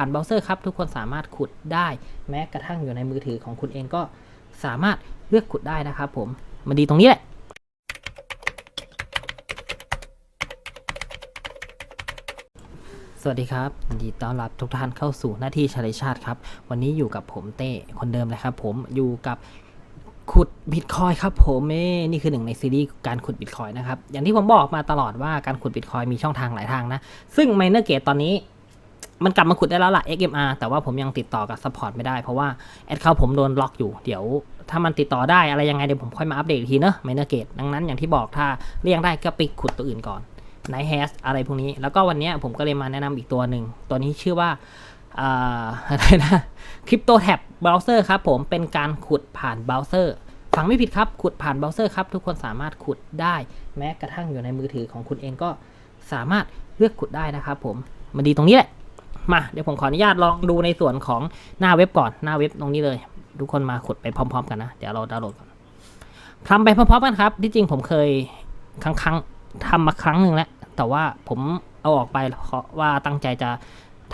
ผ่านเบราว์เซอร์ครับ ทุกคนสามารถขุดได้ แม้กระทั่งอยู่ในมือถือของคุณเองก็สามารถเลือกขุดได้นะครับผมมันดีตรงนี้แหละสวัสดีครับยินดีต้อนรับทุกท่านเข้าสู่หน้าที่ชาลิชาติครับ วันนี้อยู่กับผมเต้คนเดิมเลยครับ ผมอยู่กับขุดบิตคอยครับผมเอ้นี่คือหนึ่งในซีรีส์การขุดบิตคอยนะครับ อย่างที่ผมบอกมาตลอดว่าการขุดบิตคอยมีช่องทางหลายทางนะ ซึ่ง Miner Gate ตอนนี้ มันกลับมาขุดได้แล้วล่ะ XMR แต่ว่าผมยังติดต่อกับซัพพอร์ตไม่ได้เพราะว่าแอดเขาผมโดนล็อกอยู่เดี๋ยว ถ้ามันติดต่อได้อะไรยังไงเดี๋ยวผมค่อยมาอัปเดตอีกทีเนอะ Miner Gate ดังนั้นอย่างที่บอกถ้าเรียงได้ก็ไปขุดตัวอื่นก่อนไนท์แฮสอะไรพวกนี้ แล้วก็วันนี้ผมก็เลยมาแนะนำอีกตัวหนึ่ง ตัวนี้ชื่อว่าอ่าอะไรนะคริปโตแท็บเบราว์เซอร์ครับผมเป็นการขุดผ่านเบราว์เซอร์ฟังไม่ผิดครับ ขุดผ่านเบราว์เซอร์ครับ ทุกคนสามารถขุดได้แม้กระทั่งอยู่ในมือถือของคุณเองก็สามารถเลือกขุดได้นะครับผม มันดีตรงนี้แหละ มาเดี๋ยวผมขออนุญาตลองดูในส่วนของหน้าเว็บก่อนหน้าเว็บตรงนี้เลย ทุกคนมาขุดไปพร้อม ๆ กันนะ เดี๋ยวเราดาวน์โหลดก่อนทำไปพร้อมๆกันครับ ที่จริงผมเคยครั้งครั้งๆทำมาครั้งหนึ่งแล้วแต่ว่าผมเอาออกไปเพราะว่าตั้งใจจะ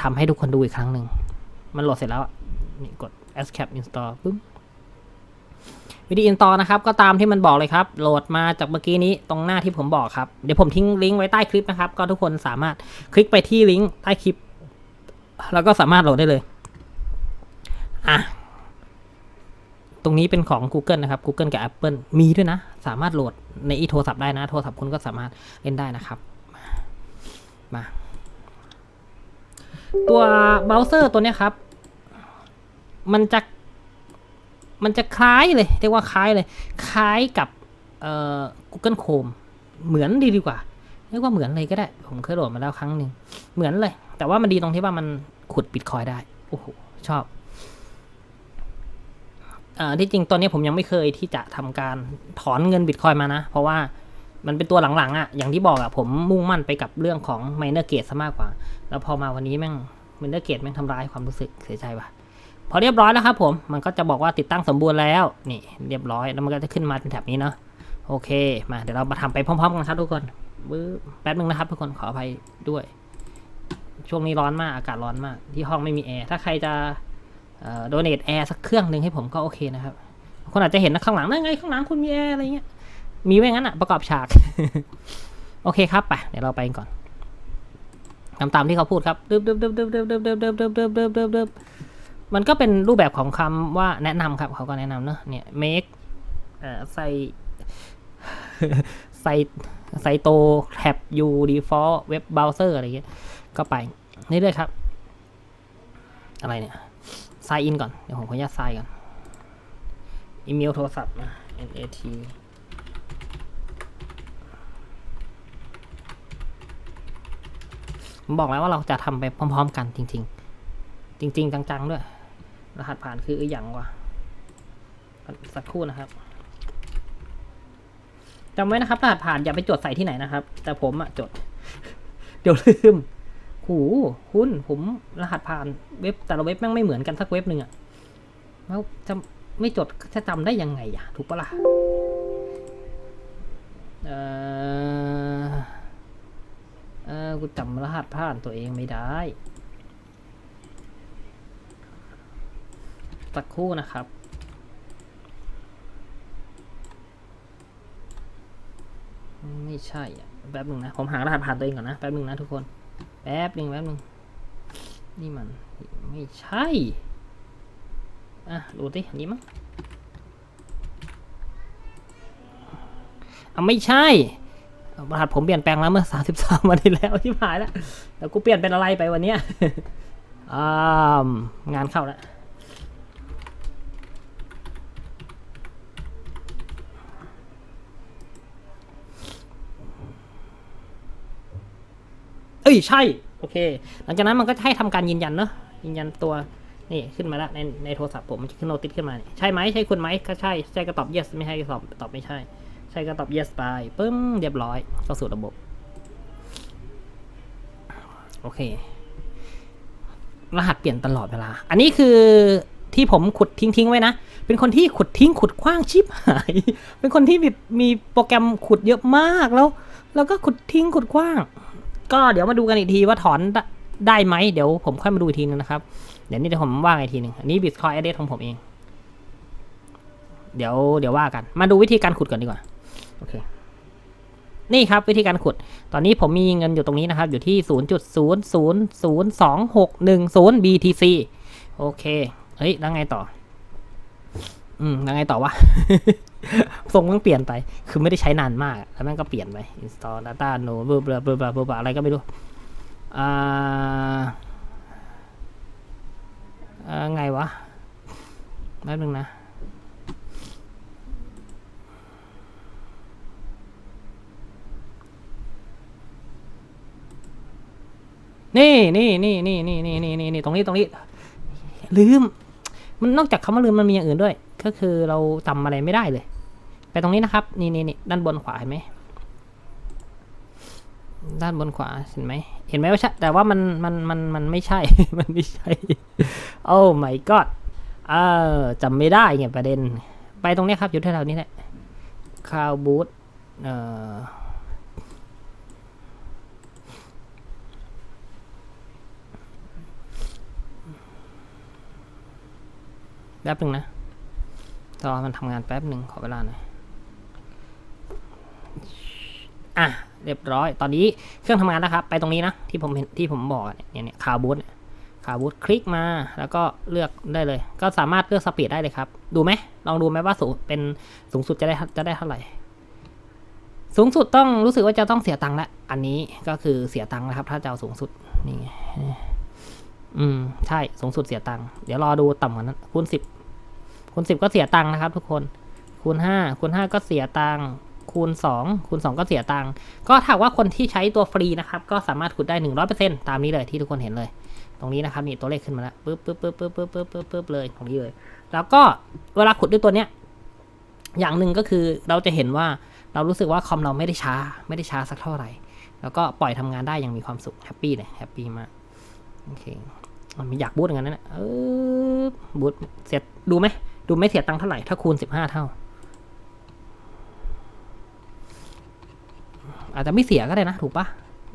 ทำให้ทุกคนดูอีกครั้งหนึ่ง มันโหลดเสร็จแล้วนี่กด s c a p install ปึ๊บวิธี install นะครับ ก็ตามที่มันบอกเลยครับ โหลดมาจากเมื่อกี้นี้ตรงหน้าที่ผมบอกครับ เดี๋ยวผมทิ้งลิงก์ไว้ใต้คลิปนะครับ ก็ทุกคนสามารถคลิกไปที่ลิงก์ใต้คลิป แล้วก็สามารถโหลดได้เลย อะ ตรงนี้เป็นของ Google นะครับ Google กับ Apple มีด้วยนะ สามารถโหลดในอีโทรศัพท์ได้นะ โทรศัพท์คุณก็สามารถเล่นได้นะครับ มา ตัวเบราว์เซอร์ตัวเนี้ยครับ มันจะ มันจะคล้ายเลย เรียกว่าคล้ายเลย คล้ายกับเอ่อ Google Chrome เหมือนดีดีกว่า รียกว่าเหมือนเลยก็ได้ ผมเคยโหลดมาแล้วครั้งหนึ่งเหมือนเลย แต่ว่ามันดีตรงที่ว่ามันขุดบิตคอยได้ โอ้โห ชอบเอ่อที่จริงตอนนี้ผมยังไม่เคยที่จะทำการถอนเงินบิตคอยมานะ เพราะว่ามันเป็นตัวหลังๆอะ่ะ อย่างที่บอกอะ่ะ ผมมุ่งมั่นไปกับเรื่องของ Miner Gate ซะมากกว่า แล้วพอมาวันนี้แม่ง Miner Gate แม่งทำร้ายความรู้สึกเสียใจว่ะพอเรียบร้อยแล้วครับผม มันก็จะบอกว่าติดตั้งสมบูรณ์แล้ว นี่เรียบร้อย แล้วมันก็จะขึ้นมาเป็นแถบนี้เนาะ โอเค มาเดี๋ยวเรามาทำไปพร้อมๆกันครับทุกคน บื้อแป๊บนึงนะครับทุกคนขออภัยด้วย ช่วงนี้ร้อนมากอากาศร้อนมาก ที่ห้องไม่มีแอร์ถ้าใครจะโดเนทแอร์สักเครื่องหนึ่งให้ผมก็โอเคนะครับคนอาจจะเห็นนะข้างหลังนั่นไงข้างหลังคุณมีแอร์อะไรเงี้ยมีไว้งั้นอะประกอบฉาก โอเคครับไปเดี๋ยวเราไปก่อนทำตามที่เขาพูดครับดึบดึบดึบดึบดึบดึบดึบดึบดึบดึบดึบดึบดึบมันก็เป็นรูปแบบของคำว่าแนะนำครับ เขาก็แนะนำเนอะเนี่ย make ใส่ใส่ ไซโตแท็บยูดีฟอลเว็บเบราว์เซอร์อะไรเงี้ย ก็ไปนี่เลยครับ อะไรเนี่ยไซน์อินก่อน เดี๋ยวผมขออนุญาตไซน์ก่อน อีเมลโทรศัพท์นะ NAT ผมบอกแล้วว่าเราจะทำไปพร้อม ๆ กันจริง ๆ จริง ๆ จัง ๆ ด้วย รหัสผ่านคืออย่างวะสักครู่นะครับ จำไว้นะครับรหัสผ่านอย่าไปจดใส่ที่ไหนนะครับ แต่ผมอะจด เดี๋ยวลืมหูคุณผมรหัสผ่านเว็บแต่ละเว็บแม่งไม่เหมือนกันสักเว็บหนึ่งอะแล้วจะไม่จดจะจำได้ยังไงอะถูกปะล่ะเออเออกูจำรหัสผ่านตัวเองไม่ได้สักครู่นะครับ ไม่ใช่อะแป๊บหนึ่งนะ ผมหารหัสผ่านตัวเองก่อนนะ แป๊บหนึ่งนะทุกคน แป๊บหนึ่งแป๊บหนึ่งนี่มันไม่ใช่ อะดูสิอันนี้มั้งอะไม่ใช่รหัสผมเปลี่ยนแปลงแล้วเมื่อสามสิบสามวันที่แล้วที่ผ่านแล้วแต่กูเปลี่ยนเป็นอะไรไปวันเนี้ยอ่างานเข้าแล้ว เอ้ยใช่โอเค หลังจากนั้นมันก็จะให้ทำการยืนยันเนอะยืนยันตัวนี่ขึ้นมาแล้วในในโทรศัพท์ผมมันจะขึ้นโนติสขึ้นมาใช่ไหมใช่คุณไหมก็ใช่ใช่ก็ตอบ yes ไม่ใช่ก็ตอบตอบไม่ใช่ ใช่ก็ตอบ yes ไปปึ้มเรียบร้อยเข้าสู่ระบบโอเค รหัสเปลี่ยนตลอดเวลา อันนี้คือที่ผมขุดทิ้งทิ้งๆไว้นะ เป็นคนที่ขุดทิ้งขุดคว้างชิบหาย เป็นคนที่มีมีโปรแกรมขุดเยอะมากแล้ว แล้วก็ขุดทิ้งขุดคว้าง ก็เดี๋ยวมาดูกันอีกทีว่าถอนได้ไหมเดี๋ยวผมค่อยมาดูอีกทีนึงนะครับ เดี๋ยวนี้เดี๋ยวผมว่างอีกทีหนึ่งอันนี้บิตคอยแอดเดของผมเอง เดี๋ยวเดี๋ยวว่ากัน มาดูวิธีการขุดก่อนดีกว่า โอเค นี่ครับวิธีการขุด ตอนนี้ผมมีเงินอยู่ตรงนี้นะครับ อยู่ที่0.002610 BTC โอเค เฮ้ย แล้วไงต่อ อืมแล้วไงต่อวะ ทรงมันเปลี่ยนไป คือไม่ได้ใช้นานมาก แล้วมันก็เปลี่ยนไป install data no เบอร์เบอร์เบอร์เบอร์เบอร์อะไรก็ไม่รู้ อ่าอ่อไงวะแป๊บนึงนะ นี่นี่นี่นี่นี่นี่นี่นี่ตรงนี้ตรงนี้ ลืม มันนอกจากคำว่าลืมมันมีอย่างอื่นด้วย ก็คือเราจำอะไรไม่ได้เลย ไปตรงนี้นะครับ นี่นี่นี่ด้านบนขวาเห็นไหมด้านบนขวาเห็นไหมเห็นไหมว่าใช่แต่ว่ามันมันมันมันไม่ใช่ มันไม่ใช่ โอ้ my god เออจำไม่ได้ไงประเด็น ไปตรงนี้ครับ อยู่แถวๆนี้แหละคาวบูธเอ่อแป๊บหนึ่งนะ รอมันทำงานแป๊บหนึ่งขอเวลาหน่อย อะ เรียบร้อย ตอนนี้เครื่องทำงานแล้วครับ ไปตรงนี้นะ ที่ผมเห็นที่ผมบอกเนี่ยเนี่ยคาบูทคาบูทคลิกมา แล้วก็เลือกได้เลย ก็สามารถเลือกสปีดได้เลยครับ ดูไหม ลองดูไหมว่าสูงเป็นสูงสุดจะได้จะได้เท่าไหร่ สูงสุดต้องรู้สึกว่าจะต้องเสียตังค์ละ อันนี้ก็คือเสียตังค์นะครับ ถ้าจะเอาสูงสุด นี่อืม ใช่ สูงสุดเสียตังค์ เดี๋ยวรอดูต่ำกว่านั้นคูณสิบ คูณสิบก็เสียตังค์นะครับ ทุกคน คูณห้าคูณห้าก็เสียตังค์ คูณสองคูณสองก็เสียตังค์ ก็ถ้าว่าคนที่ใช้ตัวฟรีนะครับ ก็สามารถขุดได้หนึ่งร้อยเปอร์เซ็นตามนี้เลยที่ทุกคนเห็นเลย ตรงนี้นะครับนี่ตัวเลขขึ้นมาแล้วปึ๊บปึ๊บปึ๊บปึ๊บปึ๊บปึ๊บปึ๊บปึ๊บเลยตรงนี้เลย แล้วก็เวลาขุดด้วยตัวเนี้ย อย่างหนึ่งก็คือเราจะเห็นว่าเรารู้สึกว่าคอมเราไม่ได้ช้า ไม่ได้ช้าสักเท่าไหร่ แล้วก็ปล่อยทำงานได้อย่างมีความสุขแฮปปี้เลยแฮปปี้มากโอเคมันม่อยากบูตอย่างนั้นนะเออบูตเสียดูไหม ดูไม่เสียตังค์เท่าไหร่ ถ้าคูณสิบห้าเท่า อาจจะไม่เสียก็ได้นะ ถูกปะ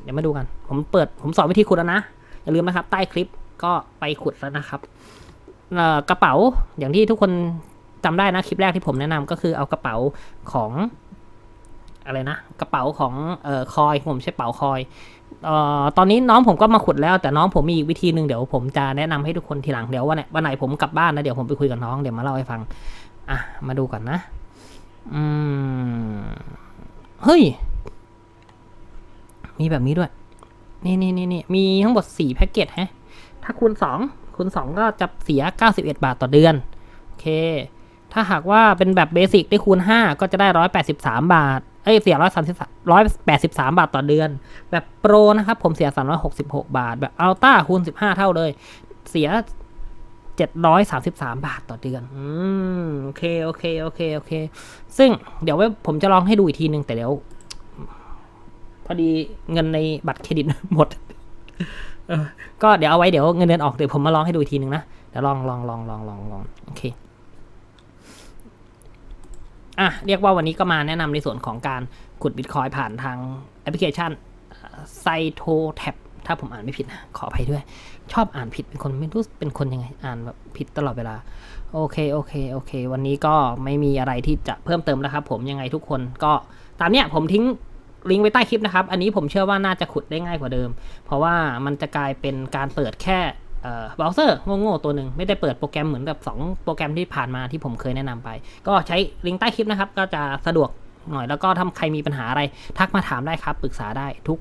เดี๋ยวมาดูกัน ผมเปิดผมสอนวิธีขุดแล้วนะ อย่าลืมนะครับ ใต้คลิปก็ไปขุดแล้วนะครับกระเป๋าอย่างที่ทุกคนจำได้นะคลิปแรกที่ผมแนะนำก็คือเอากระเป๋าของ อะไรนะกระเป๋าของเอ่อคอยผมใช้เป๋าคอยเอ่อตอนนี้น้องผมก็มาขุดแล้วแต่น้องผมมีอีกวิธีหนึ่งเดี๋ยวผมจะแนะนำให้ทุกคนทีหลังเดี๋ยววันไหนวันไหนผมกลับบ้านนะเดี๋ยวผมไปคุยกับน้องเดี๋ยวมาเล่าให้ฟังอะมาดูก่อนนะอืมเฮ้ย มีแบบนี้ด้วย นี่นี่นี่นี่มีทั้งหมดสี่แพ็กเกจฮะ ถ้าคูณสองคูณสองก็จะเสียเก้าสิบเอ็ดบาทต่อเดือน โอเค ถ้าหากว่าเป็นแบบเบสิกได้คูณห้าก็จะได้ร้อยแปดสิบสามบาท เอ้ยเสียร้อยสามสิบร้อยแปดสิบสามบาทต่อเดือน แบบโปรนะครับ ผมเสีย366บหกบาท แบบอัลต้าคูณ15เท่าเลย เสีย733บสามบาทต่อเดือน อืม โอเค โอเค โอเค โอเค ซึ่งเดี๋ยวไว้ผมจะลองให้ดูอีกทีหนึ่งแต่เดี๋ยว พอดีเงินในบัตรเครดิตหมดก็เดี๋ยวเอาไว้เดี๋ยวเงินเดือนออกเดี๋ยวผมมาลองให้ดูอีกทีหนึ่งนะเดี๋ยวลองลองลองลองลองลองโอเค อะเรียกว่าวันนี้ก็มาแนะนำในส่วนของการขุดบิตคอยผ่านทางแอปพลิเคชันไซโทแท็บถ้าผมอ่านไม่ผิดนะขออภัยด้วย ชอบอ่านผิดเป็นคนไม่รู้เป็นคนยังไงอ่านแบบผิดตลอดเวลา โอเคโอเคโอเค วันนี้ก็ไม่มีอะไรที่จะเพิ่มเติมแล้วครับ ผมยังไงทุกคนก็ตามเนี้ยผมทิ้งลิงก์ไว้ใต้คลิปนะครับ อันนี้ผมเชื่อว่าน่าจะขุดได้ง่ายกว่าเดิม เพราะว่ามันจะกลายเป็นการเปิดแค่ เอ่อบราว์เซอร์โง่ๆตัวหนึ่งไม่ได้เปิดโปรแกรมเหมือนกับ2 โปรแกรมที่ผ่านมาที่ผมเคยแนะนำไป ก็ใช้ลิงก์ใต้คลิปนะครับ ก็จะสะดวกหน่อยแล้วก็ถ้าใครมีปัญหาอะไร ทักมาถามได้ครับ ปรึกษาได้ทุก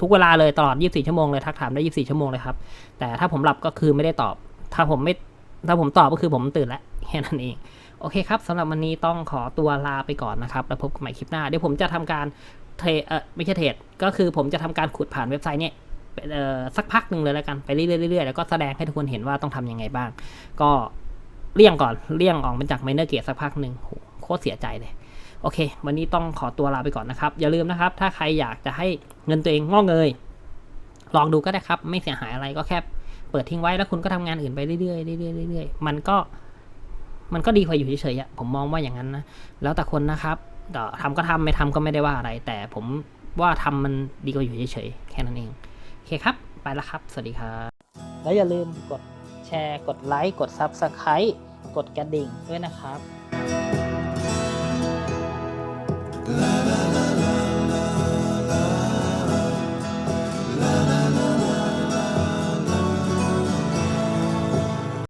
ทุกเวลาเลยตลอด 24 ชั่วโมงเลยทักถามได้ 24 ชั่วโมงเลยครับ แต่ถ้าผมหลับก็คือไม่ได้ตอบ ถ้าผมไม่ถ้าผมตอบก็คือผมตื่นแล้วแค่นั้นเองโอเคครับสำหรับวันนี้ต้องขอตัวลาไปก่อนนะครับแล้วพบกันใหม่คลิปหน้าเดี๋ยวผมจะทำการเทเออไม่ใช่เทรดก็คือผมจะทำการขุดผ่านเว็บไซต์เนี่ย เอ่อสักพักหนึ่งเลยแล้วกันไปเรื่อยๆเรื่อยแล้วก็แสดงให้ทุกคนเห็นว่าต้องทำยังไงบ้าง ก็เลี่ยงก่อนเลี่ยงออกมาจากไมเนอร์เกตสักพักหนึ่งโคตรเสียใจเลยโอเค วันนี้ต้องขอตัวลาไปก่อนนะครับ อย่าลืมนะครับ ถ้าใครอยากจะให้เงินตัวเองงอกเงย ลองดูก็ได้ครับ ไม่เสียหายอะไรก็แค่เปิดทิ้งไว้แล้วคุณก็ทำงานอื่นไปเรื่อยๆเรื่อยๆเรื่อยๆมันก็มันก็ดีกว่าอยู่เฉยๆผมมองว่าอย่างนั้นนะ แล้วแต่คนนะครับทำก็ทำไม่ทำก็ไม่ได้ว่าอะไร แต่ผมว่าทำมันดีกว่าอยู่เฉยๆแค่นั้นเอง เคครับ ไปแล้วครับ สวัสดีครับแล้วอย่าลืมกดแชร์ กดไลค์ กดซับสไคร b ์กดกระดิ่งด้วยนะครับ